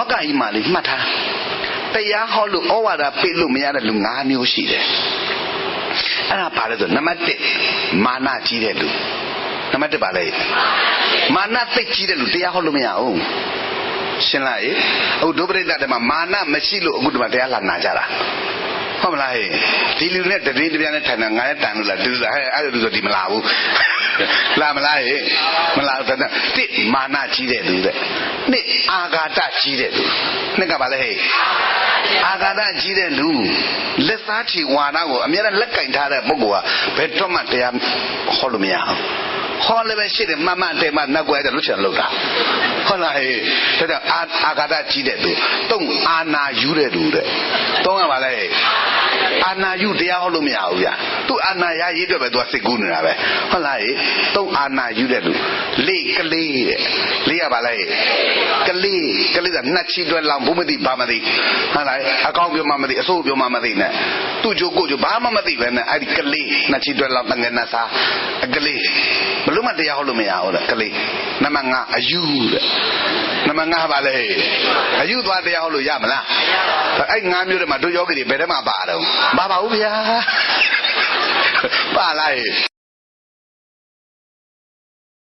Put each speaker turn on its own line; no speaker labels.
ဩကကြီးမှလေးမှတ်ထားတရားဟောလို့ဩဝါဒပေးလို့မရတဲ့လူ၅မျိုးရှိတယ်အဲ့ဒါပါလဲဆိုနံပါတ်1မာနကြီးတဲ့လူနံပါတ်1ပါလဲမာနသိကြီးတဲ့လူတရားဟောလို့မရဘူးရှင်းလားအခုဒုပရိသတ်တည်းမှာမာနမရှိလို့အခုဒီမှာတရားလာနာကြတာဟုတ်မလားဟဲ့ဒီလူနဲ့တတိတပြားနဲ့ထိုင်တာငါလည်းတန်လို့လားတူလားဟဲ့အဲ့လိုဆိုဒီမလာဘူး လာမလားဟဲ့မလာတော့တိမာနကြီးတဲ့လူတဲ့နှစ်အာဃာတကြီးတဲ့လူနှစ်ကပါလေဟဲ့အာဃာတကြီးတဲ့လူလက်စားချီဝါနာကိုအများနဲ့လက်ကင်ထားတဲ့ပုဂ္ဂိုလ်ကဘယ်တော့မှတရားဟောလို့မရအောင်ဟောလည်းပဲရှိတယ်မမတဲမနောက်ွယ်တဲ့လွတ်ချင်လောက်တာဟုတ်လားဟဲ့ဒါကြောင့်အာအာဃာတကြီးတဲ့သူတုံအာနာယူတဲ့လူတဲ့တုံးကပါလေအာနာယူတရားဟောလို့မရဘူးဗျာ သူအာနာရရေးအတွက်ပဲသူကစိတ်ကူးနေတာပဲဟုတ်လားဟဲ့တုံးအာနာယူတဲ့လူလေကလေးတဲ့လေးရပါလေကလေးကလေးကနှက်ချီတွဲလောင်ဘူးမသိဘာမသိဟုတ်လားအကောင်းပြောမှမသိအဆိုးပြောမှမသိနဲ့သူ့ကြိုးကိုကြိုးဘာမှမသိပဲနဲ့အဲ့ဒီကလေးနှက်ချီတွဲလောင်တငယ်နှစားအကလေးဘလို့မှတရားဟောလို့မရဘူးတဲ့ကလေးနမငါအယူတဲ့နမငါပါလေအယူသွားတရားဟောလို့ရမလားအဲ့ငါမျိုးတွေမှာတို့ယောဂီတွေဘယ်ထဲမှာပါတော့မပါပါဘူးဗျာ ပါလား